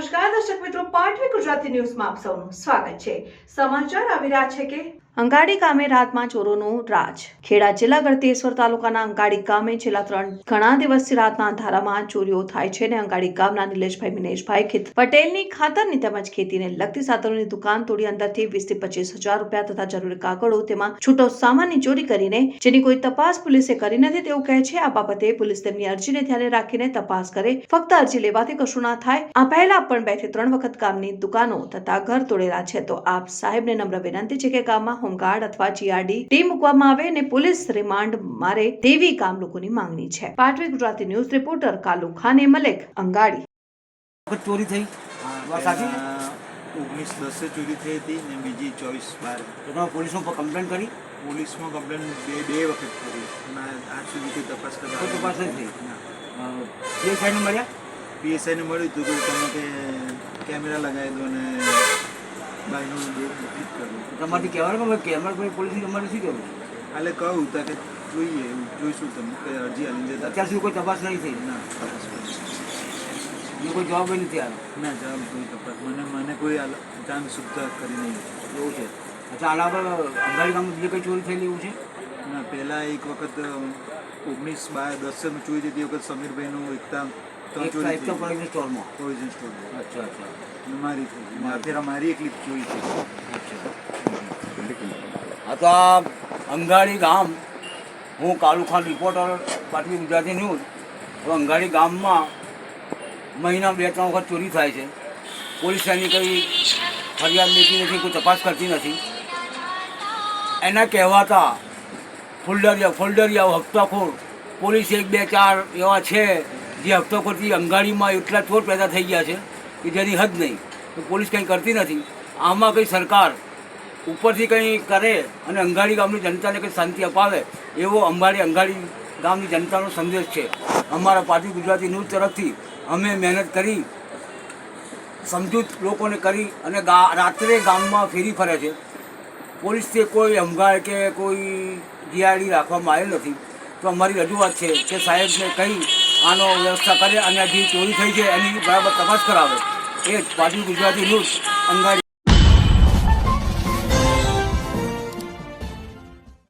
નમસ્કાર, દર્શક મિત્રો, પાટવી ગુજરાતી ન્યૂઝમાં આપ સૌનું સ્વાગત છે. સમાચાર આવી રહ્યા છે કે અંગાડી ગામે રાતમાં ચોરોનું રાજ. ખેડા જિલ્લા ગળતેશ્વર તાલુકાના અંગાડી ગામે છેલ્લા ત્રણ ઘણા દિવસથી રાતના અંધારામાં ચોરીઓ થાય છે અને અંગાડી ગામના નિલેશભાઈ, મિનેશભાઈ ખેત પટેલની ખાતરની તેમજ ખેતીને લગતી સાધનોની દુકાન તોડી અંદરથી વીસથી પચીસ હજાર રૂપિયા તથા જરૂરી કાગળો તેમાં છૂટો સામાનની ચોરી કરીને જેની કોઈ તપાસ પોલીસે કરી નથી તેવું કહે છે. આ બાબતે પોલીસ તેમની અરજીને ધ્યાને રાખીને તપાસ કરે, ફક્ત અરજી લેવાથી કશું ના થાય. આ પહેલા પણ બેથી ત્રણ વખત ગામની દુકાનો તથા ઘર તોડેલા છે. તો આપ સાહેબને નમ્ર વિનંતી છે કે ગામમાં હોમગાર્ડ અથવા જીઆરડી ટીમ મૂકવામાં આવે અને પોલીસ રિમાન્ડ મારે તેવી કામ લોકોની માંગણી છે. પાટવી ગુજરાતી ન્યૂઝ રિપોર્ટર કાલુ ખાને મલેક અંગાડી. ચોરી થઈ? ઓગણીસ દસે ચોરી થઈ હતી ને બીજી ચોવીસ બાર. તો પોલીસમાં કમ્પ્લેન કરી? પોલીસમાં કમ્પ્લેન બે બે વખત કરી. આજ સુધી કોઈ તપાસ કરવા તપાસ નથી? થઈ જે મળ્યા? પીએસઆઈને મળ્યું હતું કે તમે કે કેમેરા લગાવી દો અને તમારથી કહેવાનું કે કેમેરા કોઈ પોલીસની તમારે શું કહેવું એટલે કહું તા કે જોઈએ જોઈશું તમે કઈ અરજી આલી દેતા અત્યાર સુધી કોઈ તપાસ નહીં થઈ? ના તપાસ કોઈ જવાબ નથી આવ્યો? ના જવાબ કોઈ તપાસ મને મને કોઈ આલ- જાણ સુદ્ધા કરી નહીં. એવું છે? અચ્છા આના અંધારી ગામ બીજી કઈ ચોરી થયેલી એવું છે? ના પહેલાં એક વખત ઓગણીસ બાર દસે ચોરી હતી એ વખત સમીરભાઈનું એકતા ત્રણ એક ચોરી એક તો પ્રોવિઝન સ્ટોરમાં. પ્રોવિઝન સ્ટોર અચ્છા અચ્છા. મારી થઈ અત્યારે મારી. એકલી જ ચોરી થઈ હા તો આ અંગાડી ગામ. હું કાલુ ખાન રિપોર્ટર પાટવી ગુજરાતી ન્યૂઝ હવે અંગાડી ગામમાં મહિના બે ત્રણ વખત ચોરી થાય છે. પોલીસ એની કંઈ ફરિયાદ લેતી નથી કોઈ તપાસ કરતી નથી. એના કહેવાતા ફોલ્ડરિયા ફોલ્ડરિયા, હપ્તાખોર. પોલીસ એક, બે, ચાર એવા છે જે હપ્તાખોરથી અંગાડીમાં એટલા ચોર પેદા થઈ ગયા છે કે જેની હદ નહીં. તો પોલીસ કંઈ કરતી નથી. આમાં કંઈ સરકાર ઉપરથી કંઈ કરે અને અંગાડી ગામની જનતાને કંઈ શાંતિ અપાવે, એવો અંબાડી, અંગાડી ગામની જનતાનો સંદેશ છે. અમારા પાર્ટી ગુજરાતી ન્યૂઝ તરફથી અમે મહેનત કરી, સમજૂત લોકોને કરી અને રાત્રે ગામમાં ફેરી ફરે છે. પોલીસથી કોઈ અંગાડ કે કોઈ જીઆરડી રાખવામાં આવેલ નથી. તો અમારી રજૂઆત છે કે સાહેબને કહી આનો વ્યવસ્થા કરે અને જે ચોરી થઈ છે એની બરાબર તપાસ કરાવે. એ જ પાર્ટી ગુજરાતી ન્યૂઝ અંગાડી